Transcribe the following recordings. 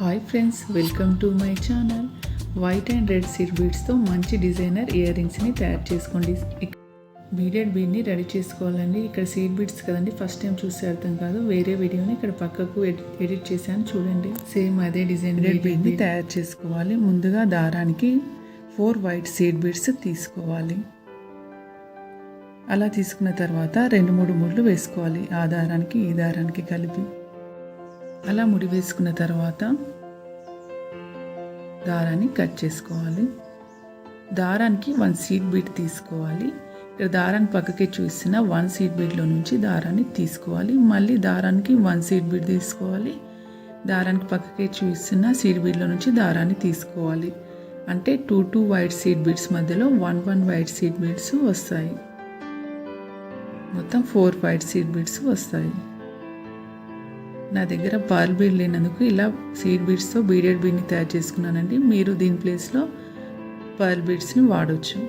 Hi friends welcome to my channel white and red seed బీడ్స్తో మంచి designer year రింగ్స్ని తయారు చేసుకోండి. Beaded బీడ్ని ready చేసుకోవాలండి. ఇక్కడ సీడ్ బీడ్స్ కదండి ఫస్ట్ టైం చూస్తే అర్థం కాదు. వేరే వీడియోని ఇక్కడ పక్కకు ఎడి- ఎడిట్ చేశాను చూడండి. సేమ్ అదే డిజైన్ బీడెడ్ బీడ్ని తయారు చేసుకోవాలి. ముందుగా దారానికి ఫోర్ వైట్ సీడ్ బీడ్స్ తీసుకోవాలి. అలా తీసుకున్న తర్వాత రెండు మూడు ముళ్ళు వేసుకోవాలి. ఆ దారానికి ఈ దారానికి కలిపి. అలా ముడి వేసుకున్న తర్వాత దారాన్ని కట్ చేసుకోవాలి. దారానికి వన్ సీడ్ బీట్ తీసుకోవాలి. ఇక్కడ దారాన్ని పక్కకే చూసిన వన్ సీడ్ బీట్లో నుంచి దారాన్ని తీసుకోవాలి. మళ్ళీ దారానికి వన్ సీడ్ బీట్ తీసుకోవాలి. దారానికి పక్కకే చూసిన సీడ్ బీట్లో నుంచి దారాన్ని తీసుకోవాలి. అంటే two two white seed beads మధ్యలో one one white seed beads వస్తాయి. మొత్తం ఫోర్ వైట్ సీడ్ బీడ్స్ వస్తాయి. నా దగ్గర పర్ల్ బీడ్ లేనందుకు ఇలా సీడ్ బీడ్స్తో బీడెడ్ బీడ్ని తయారు చేసుకున్నానండి. మీరు దీని ప్లేస్లో పర్ల్ బీడ్స్ని వాడవచ్చు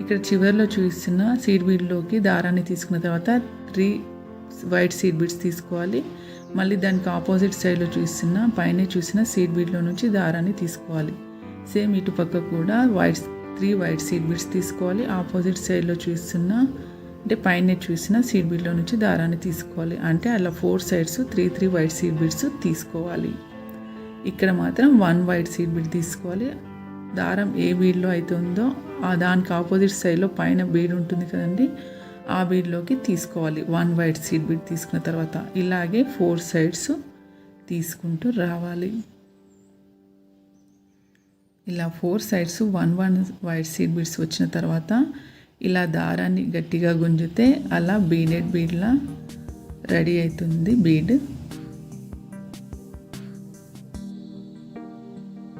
ఇక్కడ చివరిలో చూస్తున్న సీడ్ బీడ్లోకి దారాన్ని తీసుకున్న తర్వాత త్రీ వైట్ సీడ్ బీడ్స్ తీసుకోవాలి. మళ్ళీ దానికి ఆపోజిట్ సైడ్లో చూస్తున్న పైన చూసిన సీడ్ బీడ్లో నుంచి దారాన్ని తీసుకోవాలి. సేమ్ ఇటు పక్క కూడా white three white seed beads తీసుకోవాలి. ఆపోజిట్ సైడ్లో చూస్తున్న అంటే పైన చూసిన సీడ్ బీడ్లో నుంచి దారాన్ని తీసుకోవాలి. అంటే అలా four sides three three white seed beads తీసుకోవాలి. ఇక్కడ మాత్రం వన్ వైట్ సీడ్ బీడ్ తీసుకోవాలి. దారం ఏ బీడ్లో అయితే ఉందో ఆ దానికి ఆపోజిట్ సైడ్లో పైన బీడ్ ఉంటుంది కదండి ఆ బీడ్లోకి తీసుకోవాలి. వన్ వైట్ సీడ్ బీడ్ తీసుకున్న తర్వాత ఇలాగే ఫోర్ సైడ్స్ తీసుకుంటూ రావాలి. ఇలా four sides one one white seed beads వచ్చిన తర్వాత ఇలా దారాన్ని గట్టిగా గుంజితే అలా బీడెడ్ బీడ్లా రెడీ అవుతుంది బీడ్.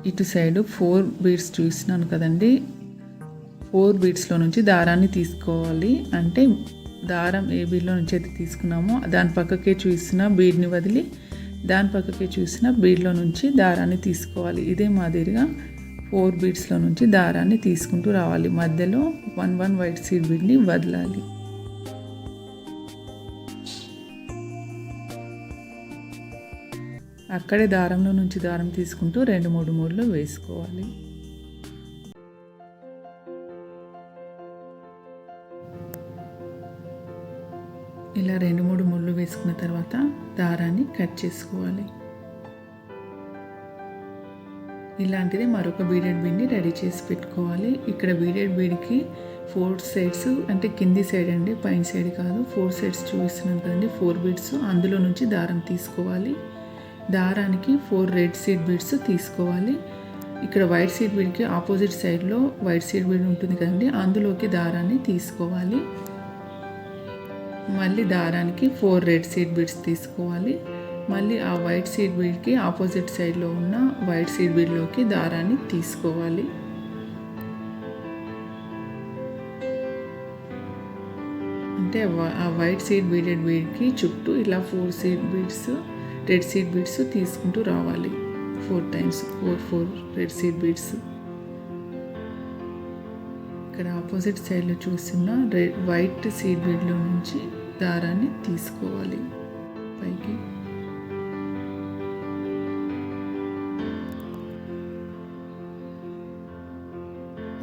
ఇటు సైడ్ ఫోర్ బీడ్స్ చూసినాను కదండి. ఫోర్ బీడ్స్లో నుంచి దారాన్ని తీసుకోవాలి. అంటే దారం ఏ బీడ్లో నుంచి అయితే తీసుకున్నామో దాని పక్కకే చూసిన బీడ్ని వదిలి దాని పక్కకే చూసిన బీడ్లో నుంచి దారాన్ని తీసుకోవాలి. ఇదే మాదిరిగా ఫోర్ బీడ్స్లో నుంచి దారాన్ని తీసుకుంటూ రావాలి. మధ్యలో వన్ వన్ వైట్ సీడ్ బీడ్ని వదలాలి. అక్కడే దారంలో నుంచి దారం తీసుకుంటూ రెండు మూడు మూడులో వేసుకోవాలి. ఇలా రెండు మూడు ముళ్ళు వేసుకున్న తర్వాత దారాన్ని కట్ చేసుకోవాలి. ఇలాంటిది మరొక బీడెడ్ బీడ్ని రెడీ చేసి పెట్టుకోవాలి. ఇక్కడ బీడెడ్ బీడ్కి ఫోర్ సైడ్స్ అంటే కింది సైడ్ అండి పైన సైడ్ కాదు ఫోర్ సైడ్స్ చూపిస్తున్నాను కదండి ఫోర్ బీడ్స్ అందులో నుంచి దారం తీసుకోవాలి. దారానికి ఫోర్ రెడ్ సీడ్ బీడ్స్ తీసుకోవాలి. ఇక్కడ వైట్ సీడ్ బీడ్కి ఆపోజిట్ సైడ్లో వైట్ సీడ్ బీడ్ ఉంటుంది కదండి అందులోకి దారాన్ని తీసుకోవాలి. మళ్ళీ దారానికి ఫోర్ రెడ్ సీడ్ బీడ్స్ తీసుకోవాలి. మళ్ళీ ఆ వైట్ సీడ్ బీడ్కి ఆపోజిట్ సైడ్లో ఉన్న వైట్ సీడ్ బీడ్లోకి దారాన్ని తీసుకోవాలి. అంటే ఆ వైట్ సీడ్ బీడెడ్ బీడ్కి చుట్టూ ఇలా four seed beads red seed beads తీసుకుంటూ రావాలి. Four times four four red seed beads. ఇక్కడ ఆపోజిట్ సైడ్లో చూస్తున్న రెడ్ వైట్ సీడ్ బీడ్లో నుంచి దారాన్ని తీసుకోవాలి. పైకి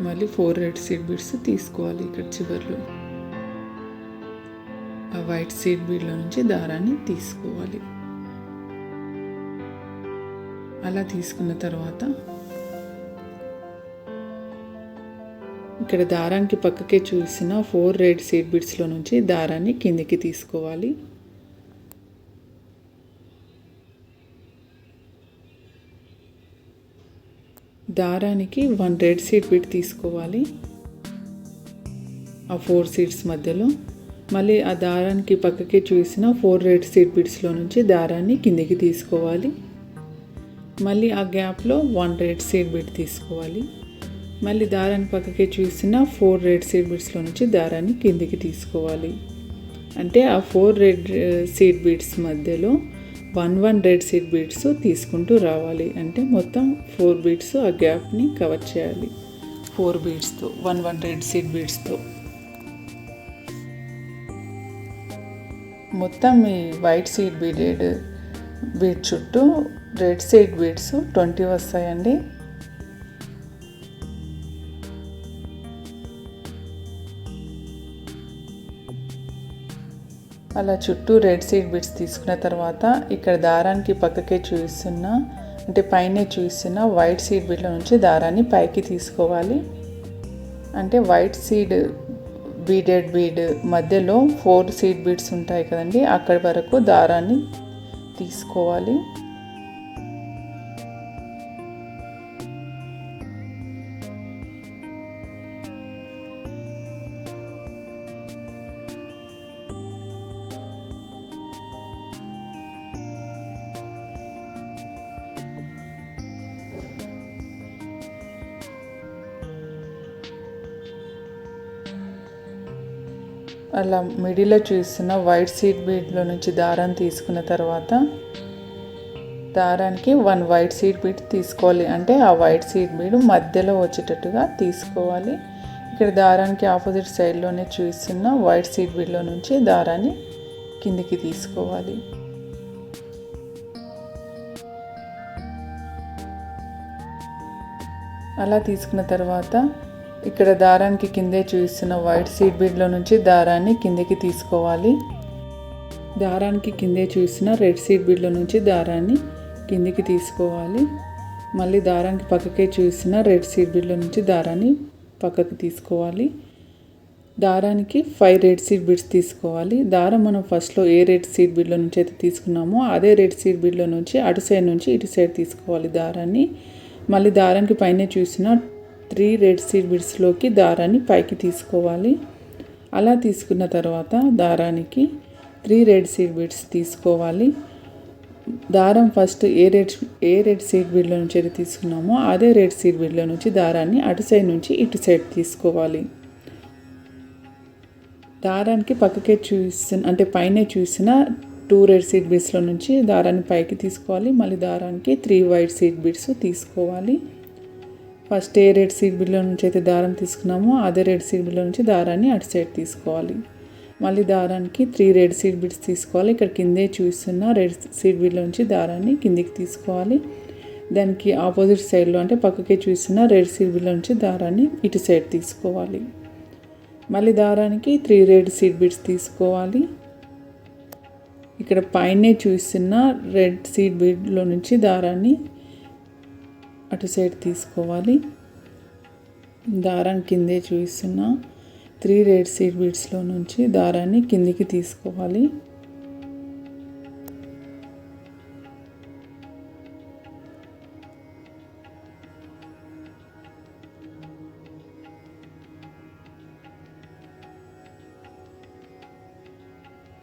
మళ్ళీ ఫోర్ రెడ్ సీడ్ బీడ్స్ తీసుకోవాలి ఇక్కడ చివర్లో. ఆ వైట్ సీడ్ బీడ్లో నుంచి దారాన్ని తీసుకోవాలి. అలా తీసుకున్న తర్వాత ఇక్కడ దారానికి పక్కకే చూసిన ఫోర్ రెడ్ సీడ్ బీడ్స్లో నుంచి దారాన్ని కిందికి తీసుకోవాలి. దారానికి వన్ రెడ్ సీడ్ బీడ్ తీసుకోవాలి. ఆ ఫోర్ సీడ్స్ మధ్యలో. మళ్ళీ ఆ దారానికి పక్కకి చూసిన ఫోర్ రెడ్ సీడ్ బీడ్స్లో నుంచి దారాన్ని కిందికి తీసుకోవాలి. మళ్ళీ ఆ గ్యాప్లో వన్ రెడ్ సీడ్ బిట్ తీసుకోవాలి. మళ్ళీ దారాన్ని పక్కకి చూసిన ఫోర్ రెడ్ సీడ్ బిట్స్లో నుంచి దారాన్ని కిందికి తీసుకోవాలి. అంటే ఆ ఫోర్ రెడ్ సీడ్ బీడ్స్ మధ్యలో one one red seed beads తీసుకుంటూ రావాలి. అంటే మొత్తం ఫోర్ బీడ్స్ ఆ గ్యాప్ని కవర్ చేయాలి. ఫోర్ బీడ్స్తో వన్ వన్ రెడ్ సీడ్ బీడ్స్తో మొత్తం ఈ వైట్ సీడ్ బీడెడ్ బీడ్ చుట్టూ రెడ్ సీడ్ బీడ్స్ ట్వంటీ వస్తాయండి. అలా చుట్టూ రెడ్ సీడ్ బిట్స్ తీసుకున్న తర్వాత ఇక్కడ దారానికి పక్కకే చూపిస్తున్న అంటే పైనే చూపిస్తున్న వైట్ సీడ్ బిట్ల నుంచి దారాన్ని పైకి తీసుకోవాలి. అంటే వైట్ సీడ్ బీడెడ్ బీడ్ మధ్యలో ఫోర్ సీడ్ బీడ్స్ ఉంటాయి కదండి అక్కడి వరకు దారాన్ని తీసుకోవాలి. అలా మిడిల్లో చూస్తున్న వైట్ సీడ్ బీడ్లో నుంచి దారాన్ని తీసుకున్న తర్వాత దారానికి వన్ వైట్ సీడ్ బీడ్ తీసుకోవాలి. అంటే ఆ వైట్ సీడ్ బీడ్ మధ్యలో వచ్చేటట్టుగా తీసుకోవాలి. ఇక్కడ దారానికి ఆపోజిట్ సైడ్లోనే చూస్తున్న వైట్ సీడ్ బీడ్లో నుంచి దారాన్ని కిందికి తీసుకోవాలి. అలా తీసుకున్న తర్వాత ఇక్కడ దారానికి కిందే చూపిస్తున్న వైట్ సీడ్ బీడ్లో నుంచి దారాన్ని కిందికి తీసుకోవాలి. దారానికి కిందే చూసిన రెడ్ సీడ్ బీడ్లో నుంచి దారాన్ని కిందికి తీసుకోవాలి. మళ్ళీ దారానికి పక్కకే చూసిన రెడ్ సీడ్ బీడ్లో నుంచి దారాన్ని పక్కకి తీసుకోవాలి. దారానికి ఫైవ్ రెడ్ సీడ్ బీడ్స్ తీసుకోవాలి. దారం మనం ఫస్ట్లో ఏ రెడ్ సీడ్ బీడ్లో నుంచి అయితే తీసుకున్నామో అదే రెడ్ సీడ్ బీడ్లో నుంచి అటు సైడ్ నుంచి ఇటు సైడ్ తీసుకోవాలి దారాన్ని. మళ్ళీ దారానికి పైన చూసిన త్రీ రెడ్ సీడ్ బిడ్స్లోకి దారాన్ని పైకి తీసుకోవాలి. అలా తీసుకున్న తర్వాత దారానికి త్రీ రెడ్ సీడ్ బిడ్స్ తీసుకోవాలి. దారం ఫస్ట్ ఏ రెడ్ ఏ రెడ్ సీడ్ బిడ్లో నుంచి అయితే తీసుకున్నామో అదే రెడ్ సీడ్ బిడ్లో నుంచి దారాన్ని అటు సైడ్ నుంచి ఇటు సైడ్ తీసుకోవాలి. దారానికి పక్కకే చూసిన అంటే పైనే చూసిన టూ రెడ్ సీడ్ బిడ్స్లో నుంచి దారాన్ని పైకి తీసుకోవాలి. మళ్ళీ దారానికి త్రీ వైట్ సీడ్ బిడ్స్ తీసుకోవాలి. ఫస్ట్ ఏ రెడ్ సీడ్ బిల్లో నుంచి అయితే దారం తీసుకున్నామో అదే రెడ్ సీడ్ బిల్లో నుంచి దారాన్ని అటు సైడ్ తీసుకోవాలి. మళ్ళీ దారానికి త్రీ రెడ్ సీడ్ బిడ్స్ తీసుకోవాలి. ఇక్కడ కిందే చూస్తున్న రెడ్ సీడ్ బిల్లో నుంచి దారాన్ని కిందికి తీసుకోవాలి. దానికి ఆపోజిట్ సైడ్లో అంటే పక్కకే చూస్తున్న రెడ్ సీడ్ బిల్లో నుంచి దారాన్ని ఇటు సైడ్ తీసుకోవాలి. మళ్ళీ దారానికి త్రీ రెడ్ సీడ్ బిడ్స్ తీసుకోవాలి. ఇక్కడ పైనే చూస్తున్న రెడ్ సీడ్ బిడ్లో నుంచి దారాన్ని అటు సైడ్ తీసుకోవాలి. దారం కిందే చూస్తున్న త్రీ రెడ్ సీడ్ బీడ్స్లో నుంచి దారాన్ని కిందికి తీసుకోవాలి.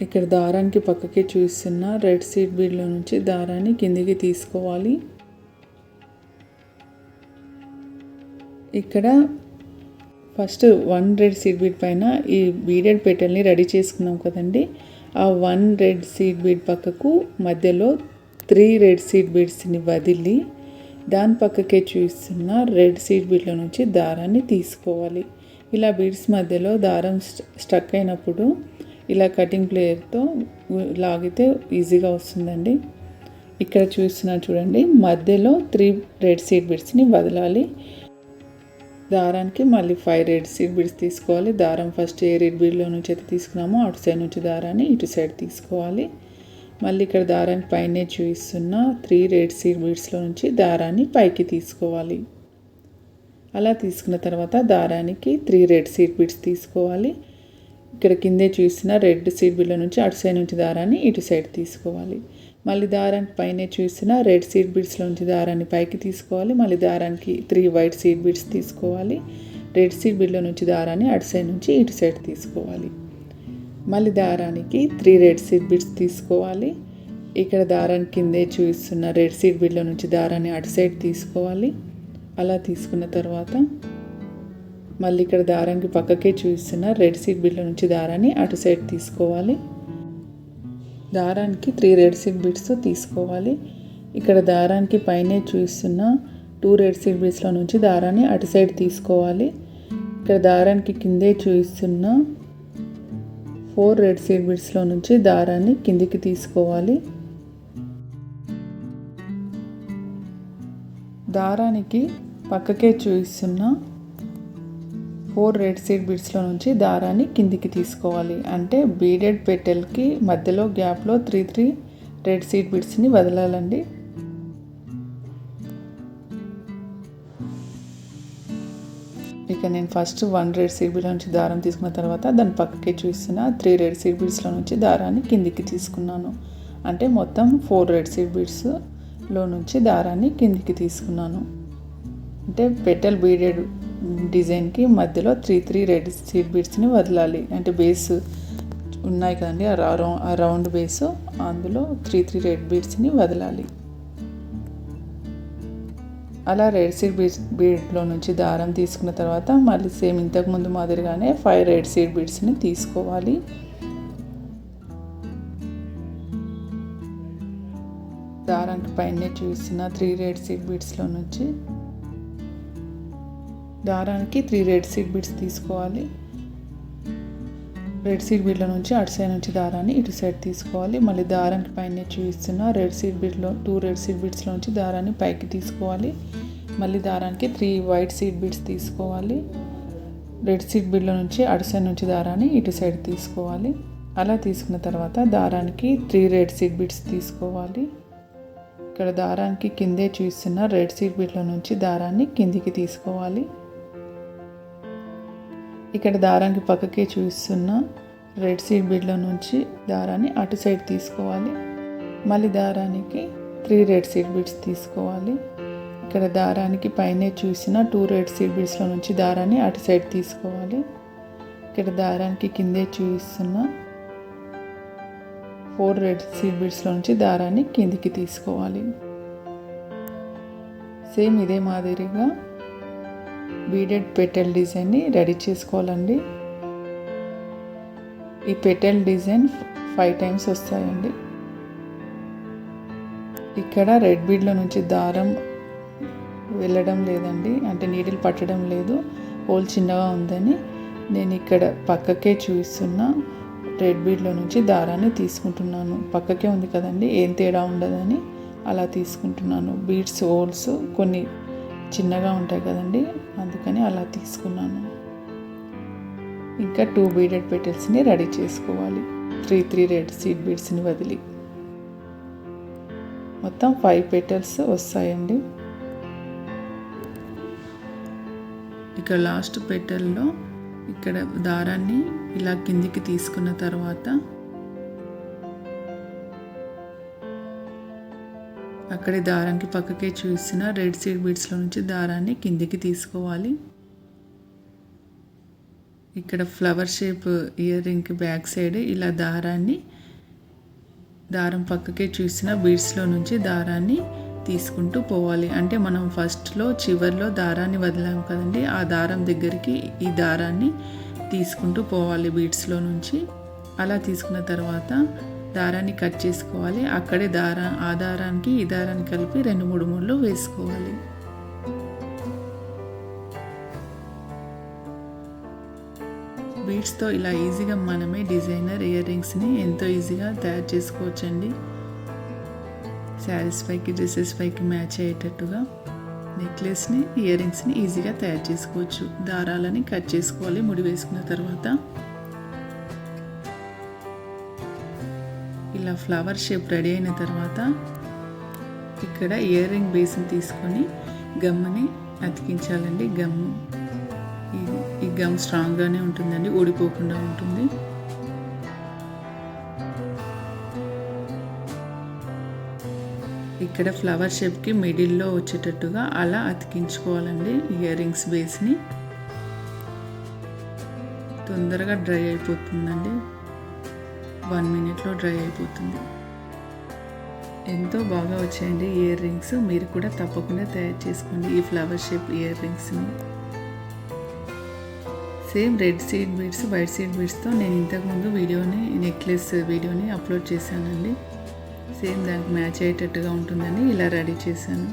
ఇక్కడ దారానికి పక్కకి చూస్తున్న రెడ్ సీడ్ బీడ్లో నుంచి దారాన్ని కిందికి తీసుకోవాలి. ఇక్కడ first one red seed bead పైన ఈ బీడెడ్ పెటల్ని రెడీ చేసుకున్నాం కదండి. ఆ వన్ రెడ్ సీడ్ బీడ్ పక్కకు మధ్యలో త్రీ రెడ్ సీడ్ బీడ్స్ని వదిలి దాని పక్కకే చూస్తున్న రెడ్ సీడ్ బీడ్లో నుంచి దారాన్ని తీసుకోవాలి. ఇలా బీడ్స్ మధ్యలో దారం స్టక్ అయినప్పుడు ఇలా కటింగ్ ప్లేయర్తో లాగితే ఈజీగా వస్తుందండి. ఇక్కడ చూస్తున్నా చూడండి మధ్యలో త్రీ రెడ్ సీడ్ బీడ్స్ని వదలాలి. దారానికి మళ్ళీ ఫైవ్ రెడ్ సీడ్ బీడ్స్ తీసుకోవాలి. దారం ఫస్ట్ ఏ రెడ్ బీడ్లో నుంచి అయితే తీసుకున్నామో అటు సైడ్ నుంచి దారాన్ని ఇటు సైడ్ తీసుకోవాలి. మళ్ళీ ఇక్కడ దారాన్ని పైనే చూపిస్తున్న త్రీ రెడ్ సీడ్ బీడ్స్లో నుంచి దారాన్ని పైకి తీసుకోవాలి. అలా తీసుకున్న తర్వాత దారానికి త్రీ రెడ్ సీడ్ బీడ్స్ తీసుకోవాలి. ఇక్కడ కిందే చూసిన రెడ్ సీడ్ బిల్లో నుంచి అటు సైడ్ నుంచి దారాన్ని ఇటు సైడ్ తీసుకోవాలి. మళ్ళీ దారానికి పైన చూసిన రెడ్ సీడ్ బీడ్స్లో నుంచి దారాన్ని పైకి తీసుకోవాలి. మళ్ళీ దారానికి త్రీ వైట్ సీడ్ బీడ్స్ తీసుకోవాలి. రెడ్ సీడ్ బిడ్లో నుంచి దారాన్ని అటు సైడ్ నుంచి ఇటు సైడ్ తీసుకోవాలి. మళ్ళీ దారానికి త్రీ రెడ్ సీడ్ బీడ్స్ తీసుకోవాలి. ఇక్కడ దారాన్ని కిందే చూపిస్తున్న రెడ్ సీడ్ బిడ్లో నుంచి దారాన్ని అటు సైడ్ తీసుకోవాలి. అలా తీసుకున్న తర్వాత మళ్ళీ ఇక్కడ దారానికి పక్కకే చూపిస్తున్న రెడ్ సీడ్ బిడ్లో నుంచి దారాన్ని అటు సైడ్ తీసుకోవాలి. దారానికి త్రీ రెడ్ సీడ్ బీడ్స్ తీసుకోవాలి. ఇక్కడ దారానికి పైనే చూస్తున్న టూ రెడ్ సీడ్ బీడ్స్లో నుంచి దారాన్ని అటు సైడ్ తీసుకోవాలి. ఇక్కడ దారానికి కిందే చూస్తున్న ఫోర్ రెడ్ సీడ్ బిడ్స్లో నుంచి దారాన్ని కిందికి తీసుకోవాలి. దారానికి పక్కకే చూపిస్తున్న ఫోర్ రెడ్ సీడ్ బిడ్స్లో నుంచి దారాన్ని కిందికి తీసుకోవాలి. అంటే బీడెడ్ పెటల్కి మధ్యలో గ్యాప్లో త్రీ త్రీ రెడ్ సీడ్ బిడ్స్ని వదలాలండి. ఇక నేను first one red seed bead నుంచి దారం తీసుకున్న తర్వాత దాని పక్కకి చూస్తున్న. త్రీ రెడ్ సీడ్ బిడ్స్లో నుంచి దారాన్ని కిందికి తీసుకున్నాను. అంటే మొత్తం ఫోర్ రెడ్ సీడ్ బిడ్స్లో నుంచి దారాన్ని కిందికి తీసుకున్నాను. అంటే పెటల్ బీడెడ్ డిజైన్కి మధ్యలో త్రీ త్రీ రెడ్ సీడ్ బీడ్స్ని వదలాలి. అంటే బేస్ ఉన్నాయి కదండి ఆ ఆ రౌండ్ బేస్ అందులో త్రీ త్రీ రెడ్ బీడ్స్ని వదలాలి. అలా రెడ్ సీడ్ బీడ్స్ బీడ్లో నుంచి దారం తీసుకున్న తర్వాత మళ్ళీ సేమ్ ఇంతకుముందు మాదిరిగానే ఫైవ్ రెడ్ సీడ్ బీడ్స్ని తీసుకోవాలి. దారానికి పైన చూసిన త్రీ రెడ్ సీడ్ బీడ్స్లో నుంచి దారానికి త్రీ రెడ్ సీడ్ బిడ్స్ తీసుకోవాలి. రెడ్ సీడ్ బిడ్ల నుంచి అటు సైడ్ నుంచి దారాన్ని ఇటు సైడ్ తీసుకోవాలి. మళ్ళీ దారానికి పైన చూపిస్తున్న రెడ్ సీడ్ బిడ్లో టూ రెడ్ సీడ్ బిడ్స్లో నుంచి దారాన్ని పైకి తీసుకోవాలి. మళ్ళీ దారానికి త్రీ వైట్ సీడ్ బిడ్స్ తీసుకోవాలి. రెడ్ సీడ్ బిడ్ల నుంచి అటు సైడ్ నుంచి దారాన్ని ఇటు సైడ్ తీసుకోవాలి. అలా తీసుకున్న తర్వాత దారానికి త్రీ రెడ్ సీడ్ బిడ్స్ తీసుకోవాలి. ఇక్కడ దారానికి కిందే చూస్తున్న రెడ్ సీడ్ బిడ్ల నుంచి దారాన్ని కిందికి తీసుకోవాలి. ఇక్కడ దారానికి పక్కకే చూస్తున్న రెడ్ సీడ్ బీడ్ల నుంచి దారాన్ని అటు సైడ్ తీసుకోవాలి. మళ్ళీ దారానికి త్రీ రెడ్ సీడ్ బీడ్స్ తీసుకోవాలి. ఇక్కడ దారానికి పైనే చూసిన టూ రెడ్ సీడ్ బీడ్స్లో నుంచి దారాన్ని అటు సైడ్ తీసుకోవాలి. ఇక్కడ దారానికి కిందే చూపిస్తున్న ఫోర్ రెడ్ సీడ్ బీడ్స్లో నుంచి దారాన్ని కిందికి తీసుకోవాలి. సేమ్ ఇదే మాదిరిగా బీడెడ్ పెటల్ డిజైన్ని రెడీ చేసుకోవాలండి. ఈ పెటల్ డిజైన్ ఫైవ్ టైమ్స్ వస్తాయండి. ఇక్కడ రెడ్ బీడ్లో నుంచి దారం వెళ్ళడం లేదండి. అంటే నీడిల్ పట్టడం లేదు. హోల్ చిన్నగా ఉందని నేను ఇక్కడ పక్కకే చూస్తున్న రెడ్ బీడ్లో నుంచి దారాన్ని తీసుకుంటున్నాను. పక్కకే ఉంది కదండి. ఏం తేడా ఉండదని అలా తీసుకుంటున్నాను. బీడ్స్ హోల్స్ కొన్ని చిన్నగా ఉంటాయి కదండి అందుకని అలా తీసుకున్నాను. ఇంకా టూ బీడెడ్ పెటల్స్ని రెడీ చేసుకోవాలి. త్రీ త్రీ రెడ్ సీడ్ బీడ్స్ని వదిలి. మొత్తం ఫైవ్ పెటల్స్ వస్తాయండి. ఇక లాస్ట్ పెటల్లో ఇక్కడ దారాన్ని ఇలా కిందికి తీసుకున్న తర్వాత అక్కడే దారానికి పక్కకే చూసిన రెడ్ సీడ్ బీడ్స్లో నుంచి దారాన్ని కిందికి తీసుకోవాలి. ఇక్కడ ఫ్లవర్ షేప్ ఇయర్ రింగ్కి బ్యాక్ సైడ్ ఇలా దారాన్ని దారం పక్కకే చూసిన బీడ్స్లో నుంచి దారాన్ని తీసుకుంటూ పోవాలి. అంటే మనం ఫస్ట్లో చివరిలో దారాన్ని వదిలాం కదండి ఆ దారం దగ్గరికి ఈ దారాన్ని తీసుకుంటూ పోవాలి బీడ్స్లో నుంచి. అలా తీసుకున్న తర్వాత దారాన్ని కట్ చేసుకోవాలి. అక్కడే దారా ఆ దారానికి ఈ దారాన్ని కలిపి రెండు మూడు ముళ్ళు వేసుకోవాలి. బీడ్స్తో ఇలా ఈజీగా మనమే డిజైనర్ ఇయర్ రింగ్స్ని ఎంతో ఈజీగా తయారు చేసుకోవచ్చండి. శారీస్ పైకి డ్రెస్సెస్ పైకి మ్యాచ్ అయ్యేటట్టుగా నెక్లెస్ని ఇయర్ రింగ్స్ని ఈజీగా తయారు చేసుకోవచ్చు. దారాలని కట్ చేసుకోవాలి. ముడి వేసుకున్న తర్వాత ఇలా ఫ్లవర్ షేప్ రెడీ అయిన తర్వాత ఇక్కడ ఇయర్ రింగ్ బేస్ని తీసుకొని గమ్ముని అతికించాలండి. గమ్ ఈ- ఈ గమ్ స్ట్రాంగ్గానే ఉంటుందండి. ఊడిపోకుండా ఉంటుంది. ఇక్కడ ఫ్లవర్ షేప్కి మిడిల్లో వచ్చేటట్టుగా అలా అతికించుకోవాలండి ఇయర్ రింగ్స్ బేస్ని తొందరగా డ్రై అయిపోతుందండి. వన్ మినిట్లో డ్రై అయిపోతుంది. ఎంతో బాగా వచ్చాయండి ఇయర్ రింగ్స్. మీరు కూడా తప్పకుండా తయారు చేసుకోండి ఈ ఫ్లవర్ షేప్ ఇయర్ రింగ్స్ని. Same red seed beads white seed బీడ్స్తో నేను ఇంతకుముందు వీడియోని నెక్లెస్ వీడియోని అప్లోడ్ చేశానండి. సేమ్ దానికి మ్యాచ్ అయ్యేటట్టుగా ఉంటుందని ఇలా రెడీ చేశాను.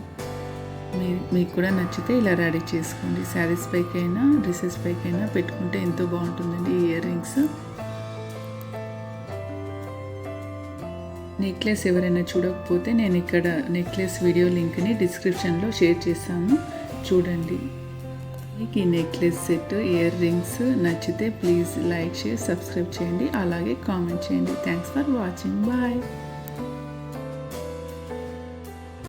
మీ మీకు కూడా నచ్చితే ఇలా రెడీ చేసుకోండి. శారీస్ పైకైనా డ్రెస్సెస్ పైకైనా పెట్టుకుంటే ఎంతో బాగుంటుందండి ఇయర్ రింగ్స్. నెక్లెస్ ఎవరైనా చూడకపోతే నేను ఇక్కడ నెక్లెస్ వీడియో లింక్ని డిస్క్రిప్షన్లో షేర్ చేస్తాను. చూడండి. మీకు ఈ నెక్లెస్ సెట్ ఇయర్ రింగ్స్ నచ్చితే ప్లీజ్ లైక్ షేర్ సబ్స్క్రైబ్ చేయండి. అలాగే కామెంట్ చేయండి. Thanks for watching. బాయ్.